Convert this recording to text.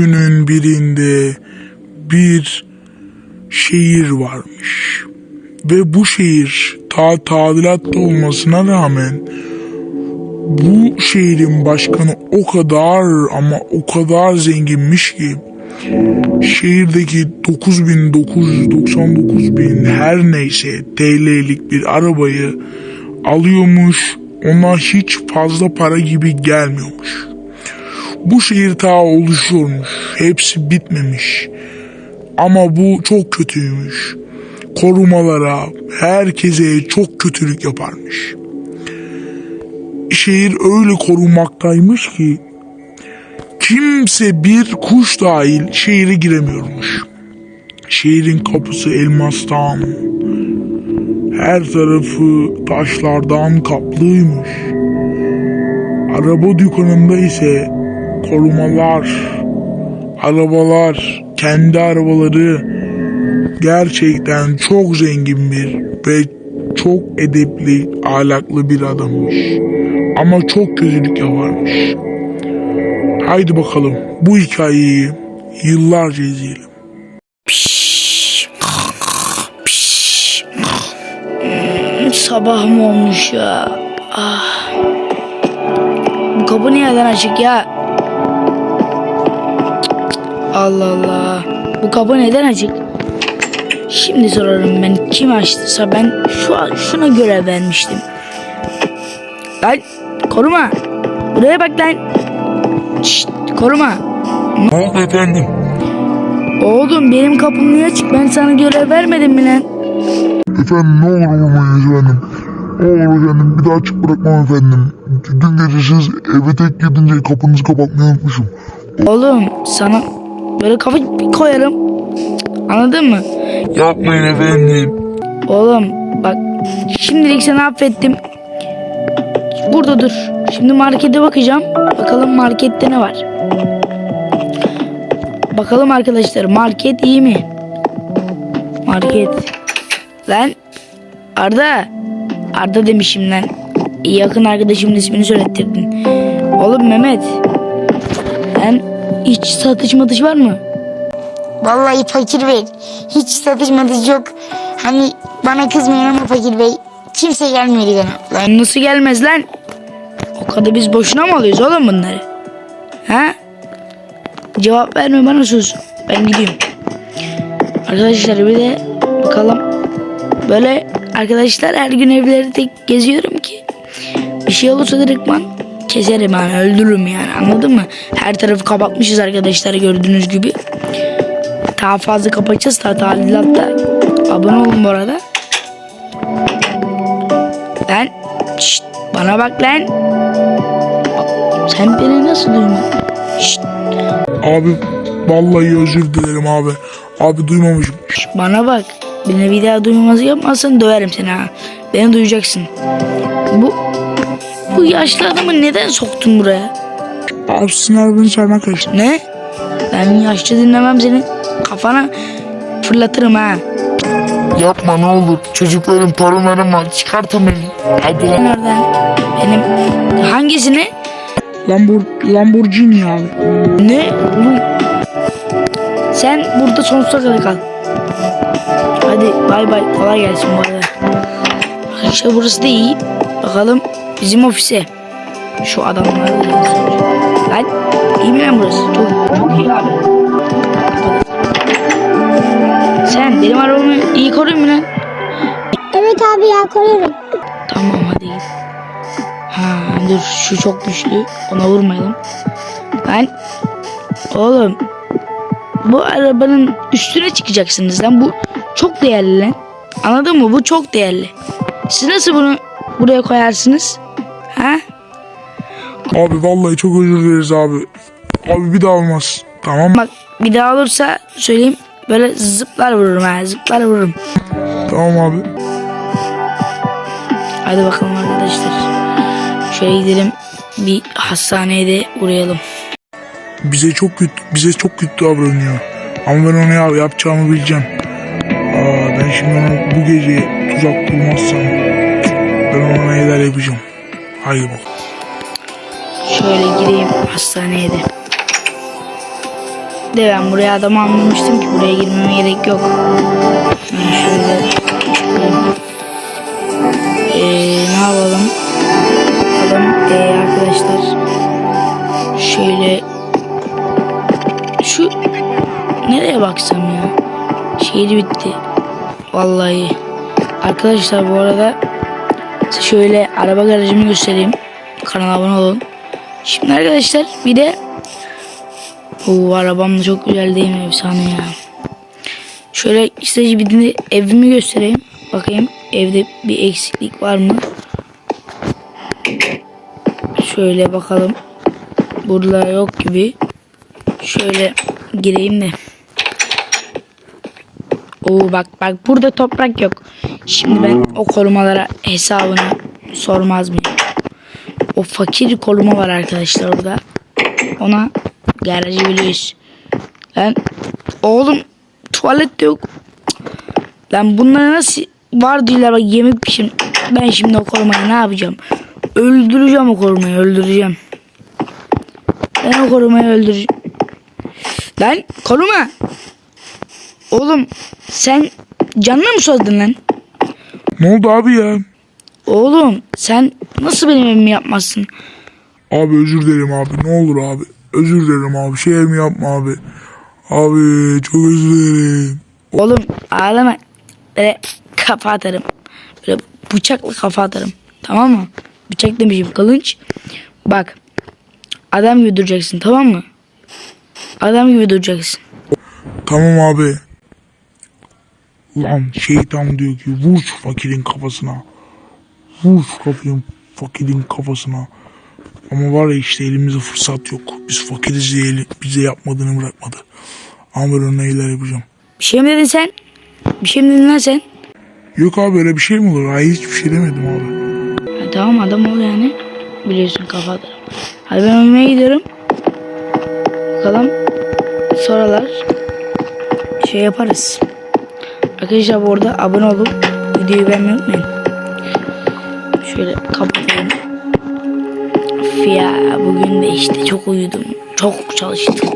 Günün birinde bir şehir varmış. Ve bu şehir ta tadilatta olmasına rağmen bu şehrin başkanı o kadar ama o kadar zenginmiş ki şehirdeki 9999 bin her neyse TL'lik bir arabayı alıyormuş ona hiç fazla para gibi gelmiyormuş. Bu şehir ta oluşuyormuş. Hepsi bitmemiş. Ama bu çok kötüymüş. Korumalara, herkese çok kötülük yaparmış. Şehir öyle korunmaktaymış ki kimse bir kuş dahil şehire giremiyormuş. Şehrin kapısı elmastan, her tarafı taşlardan kaplıymış. Araba dükkanında ise korumalar, arabalar, kendi arabaları gerçekten çok zengin bir ve çok edepli, ahlaklı bir adammış. Ama çok kötülük yaparmış. Haydi bakalım bu hikayeyi yıllarca izleyelim. Sabah mı olmuş ya? Ah. Bu kapı nereden açık ya? Allah Allah. Bu kapı neden açık? Şimdi sorarım ben kim açtıysa ben şu an şuna görev vermiştim. Lan koruma. Buraya bak lan. Şşt, koruma. Ne oldu efendim? Oğlum benim kapım niye açık? Ben sana görev vermedim mi lan? Efendim ne olur vurmayın efendim. Ne olur efendim bir daha açık bırakmam efendim. Dün gece siz eve tek gidince kapınızı kapatmayı unutmuşum. Oğlum sana böyle kafa koyarım. Anladın mı? Yapmayın efendim. Oğlum bak şimdilik seni affettim. Burada dur. Şimdi markete bakacağım. Bakalım markette ne var. Bakalım arkadaşlar market iyi mi? Market. Lan Arda. Arda demişim lan. Yakın arkadaşımın ismini söylettirdin. Oğlum Mehmet. Lan hiç satış matış var mı? Vallahi fakir bey hiç satışmadız yok. Hani bana kızmayın ama fakir bey kimse gelmiyor bana. Lan nasıl gelmez lan? O kadar biz boşuna mı alıyoruz oğlum bunları? Ha? Cevap verme bana sus. Ben gidiyorum. Arkadaşlar bir de bakalım. Böyle arkadaşlar her gün evleri tek geziyorum ki. Bir şey olursa direktman keserim yani öldürürüm yani anladın mı? Her tarafı kapatmışız arkadaşlar gördüğünüz gibi. Daha fazla kapatacağız daha tadilatta. Abone olun bu arada. Lan şşt, bana bak lan. Sen beni nasıl duymadın? Şşt, Abi vallahi özür dilerim abi. Abi duymamışım. şşt, bana bak. Beni bir daha duymamazı yapmazsan döverim seni ha. Beni duyacaksın. Bu bu yaşlı adamı neden soktun buraya? Abi sizin arabanı kaçtı. Ne? Ben yaşlı dinlemem seni. Kafana fırlatırım ha. Yapma ne olur. Çocuklarım, torunlarım var. Çıkartın beni. Hadi. Nereden? Benim hangisini? Lambur, Lamborghini abi. Ne? Oğlum. Sen burada sonsuza kadar kal. Hadi bay bay. Kolay gelsin bu arada. Arkadaşlar burası da iyi. Bakalım bizim ofise. Şu adamlar. Lan iyi mi burası? Çok, çok iyi abi. Sen benim arabamı iyi koruyun mu lan? Evet abi ya koruyorum. Tamam hadi git. Ha dur şu çok güçlü. Ona vurmayalım. Lan oğlum bu arabanın üstüne çıkacaksınız lan. Bu çok değerli lan. Anladın mı? Bu çok değerli. Siz nasıl bunu buraya koyarsınız? Abi vallahi çok özür dileriz abi. Abi bir daha olmaz. Tamam Bak bir daha olursa söyleyeyim böyle zıplar vururum ha zıplar vururum. Tamam abi. Hadi bakalım arkadaşlar. Şöyle gidelim bir hastaneye de uğrayalım. Bize çok kötü, bize çok kötü davranıyor. Ama ben onu ya, yapacağımı bileceğim. Aa, ben şimdi ona bu gece tuzak kurmazsam ben ona neler yapacağım. Haydi bakalım. Şöyle gireyim hastaneye de. De ben buraya adam almamıştım ki buraya girmeme gerek yok. Ben şöyle. Ee, ne yapalım? Bakalım ee, arkadaşlar. Şöyle şu nereye baksam ya? Şehir bitti. Vallahi. Arkadaşlar bu arada şöyle araba garajımı göstereyim. Kanala abone olun. Şimdi arkadaşlar bir de bu arabam da çok güzel değil mi? Efsane ya. Şöyle size bir de evimi göstereyim. Bakayım evde bir eksiklik var mı? Şöyle bakalım. Burada yok gibi. Şöyle gireyim de. Oo bak bak burada toprak yok. Şimdi ben o korumalara hesabını sormaz mıyım? O fakir koruma var arkadaşlar orada. Ona garajı biliyoruz. Lan oğlum tuvalet de yok. Lan bunlara nasıl var diyorlar bak yemek pişim. Ben şimdi o korumayı ne yapacağım? Öldüreceğim o korumayı öldüreceğim. Ben o korumayı öldüreceğim. Lan koruma. Oğlum sen canına mı susadın lan? Ne oldu abi ya? Oğlum sen nasıl benim evimi yapmazsın? Abi özür dilerim abi ne olur abi. Özür dilerim abi şey mi yapma abi. Abi çok özür dilerim. Oğlum ağlama. Böyle kafa atarım. Böyle bıçakla kafa atarım. Tamam mı? Bıçak demişim kılınç. Bak. Adam gibi duracaksın tamam mı? Adam gibi duracaksın. Tamam abi. Lan şeytan diyor ki vur şu fakirin kafasına. Vur şu fakirin, kafasına. Ama var ya işte elimizde fırsat yok. Biz fakiriz diye eli- bize yapmadığını bırakmadı. Ama ona neler yapacağım. Bir şey mi dedin sen? Bir şey mi dedin lan sen? Yok abi öyle bir şey mi olur? Hayır hiçbir şey demedim abi. Ha, tamam adam ol yani. Biliyorsun kafa atarım. Hadi ben uyumaya gidiyorum. Bakalım. Sonralar şey yaparız. Arkadaşlar bu arada abone olup videoyu beğenmeyi unutmayın. Şöyle kapatayım. Üf ya bugün de işte çok uyudum. Çok çalıştım.